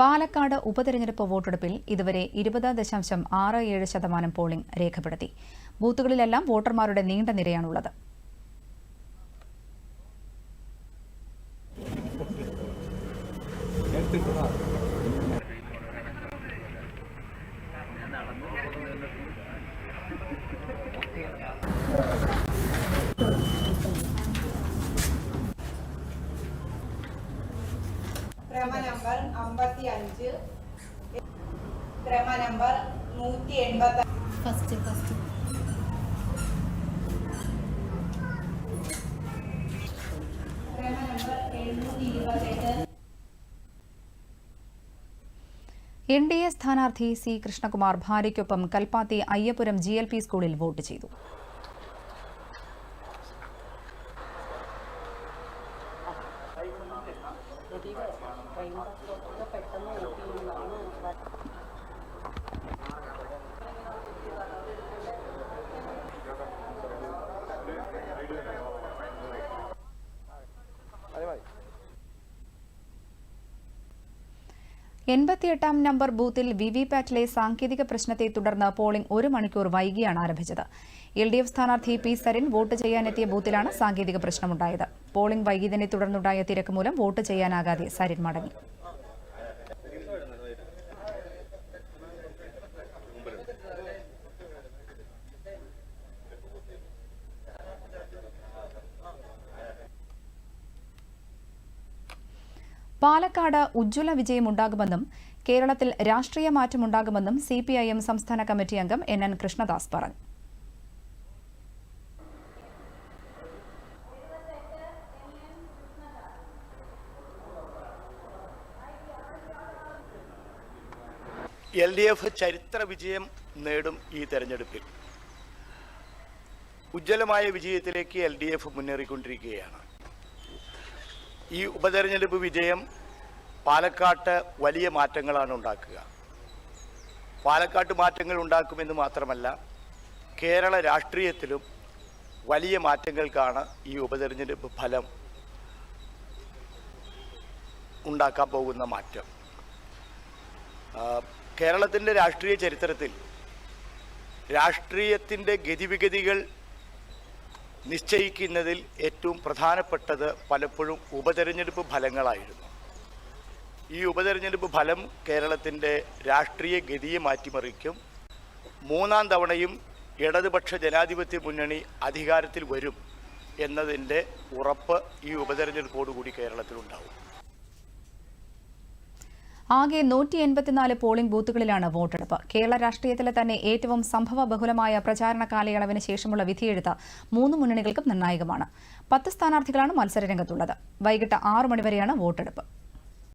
പാലക്കാട് ഉപതെരഞ്ഞെടുപ്പ് വോട്ടെടുപ്പിൽ ഇതുവരെ ഇരുപത് ദശാംശം ആറ് ഏഴ് ശതമാനം പോളിംഗ് രേഖപ്പെടുത്തി. ബൂത്തുകളിലെല്ലാം വോട്ടർമാരുടെ നീണ്ട നിരയാണുള്ളത്. ക്രമ നമ്പർ അമ്പത്തി അഞ്ച് ക്രമ നമ്പർ നൂറ്റി എൺപത്തി ഫസ്റ്റ് ഫസ്റ്റ്. ക്രമ നമ്പർ എഴുന്നൂറ്റി ഇരുപത്തെട്ട് എൻ ഡി എ സ്ഥാനാർത്ഥി C Krishnakumar ഭാര്യയ്ക്കൊപ്പം Kalpathy Ayyapuram G L P സ്കൂളിൽ വോട്ട് ചെയ്തു. ainda está apertando. എൺപത്തിയെട്ടാം നമ്പർ ബൂത്തിൽ വി വി പാറ്റിലെ സാങ്കേതിക പ്രശ്നത്തെ തുടർന്ന് പോളിംഗ് ഒരു മണിക്കൂർ വൈകിയാണ് ആരംഭിച്ചത്. എൽ ഡി എഫ് സ്ഥാനാർത്ഥി പി സരിൻ വോട്ട് ചെയ്യാനെത്തിയ ബൂത്തിലാണ് സാങ്കേതിക പ്രശ്നമുണ്ടായത്. പോളിംഗ് വൈകിയതിനെ തുടർന്നുണ്ടായ തിരക്ക് മൂലം വോട്ട് ചെയ്യാനാകാതെ സരിൻ മടങ്ങി. പാലക്കാട് ഉജ്ജ്വല വിജയമുണ്ടാകുമെന്നും കേരളത്തിൽ രാഷ്ട്രീയ മാറ്റമുണ്ടാകുമെന്നും സി പി ഐ എം സംസ്ഥാന കമ്മിറ്റി അംഗം എൻ എൻ കൃഷ്ണദാസ് പറഞ്ഞു. എൽ ഡി എഫ് ചരിത്ര വിജയം നേടും ഈ തെരഞ്ഞെടുപ്പിൽ. ഉജ്ജ്വലമായ വിജയത്തിലേക്ക് എൽ ഡി എഫ് മുന്നേറിക്കൊണ്ടിരിക്കുകയാണ്. ഈ ഉപതെരഞ്ഞെടുപ്പ് വിജയം പാലക്കാട്ട് വലിയ മാറ്റങ്ങളാണ് ഉണ്ടാക്കുക. പാലക്കാട്ട് മാറ്റങ്ങൾ ഉണ്ടാക്കുമെന്ന് മാത്രമല്ല കേരള രാഷ്ട്രീയത്തിലും വലിയ മാറ്റങ്ങൾക്കാണ് ഈ ഉപതെരഞ്ഞെടുപ്പ് ഫലം ഉണ്ടാക്കാൻ പോകുന്ന മാറ്റം. കേരളത്തിന്റെ രാഷ്ട്രീയ ചരിത്രത്തിൽ രാഷ്ട്രീയത്തിന്റെ ഗതിവിഗതികൾ നിശ്ചയിക്കുന്നതിൽ ഏറ്റവും പ്രധാനപ്പെട്ടത് പലപ്പോഴും ഉപതെരഞ്ഞെടുപ്പ് ഫലങ്ങളായിരുന്നു. ഈ ഉപതെരഞ്ഞെടുപ്പ് ഫലം കേരളത്തിന്റെ രാഷ്ട്രീയ ഗതിയെ മാറ്റിമറിക്കും. മൂന്നാം തവണയും ഇടതുപക്ഷ ജനാധിപത്യ മുന്നണി അധികാരത്തിൽ വരും എന്നതിന്റെ ഉറപ്പ് ഈ ഉപതെരഞ്ഞെടുപ്പോടുകൂടി കേരളത്തിലുണ്ടാവും. ആകെ നൂറ്റി എൺപത്തിനാല് പോളിംഗ് ബൂത്തുകളിലാണ് വോട്ടെടുപ്പ്. കേരള രാഷ്ട്രീയത്തിലെ തന്നെ ഏറ്റവും സംഭവ ബഹുലമായ പ്രചാരണ കാലയളവിന് ശേഷമുള്ള വിധിയെഴുത്ത് മൂന്ന് മുന്നണികൾക്കും നിർണായകമാണ്. പത്ത് സ്ഥാനാർത്ഥികളാണ് മത്സരരംഗത്തുള്ളത്. വൈകിട്ട് ആറു മണിവരെയാണ് വോട്ടെടുപ്പ്.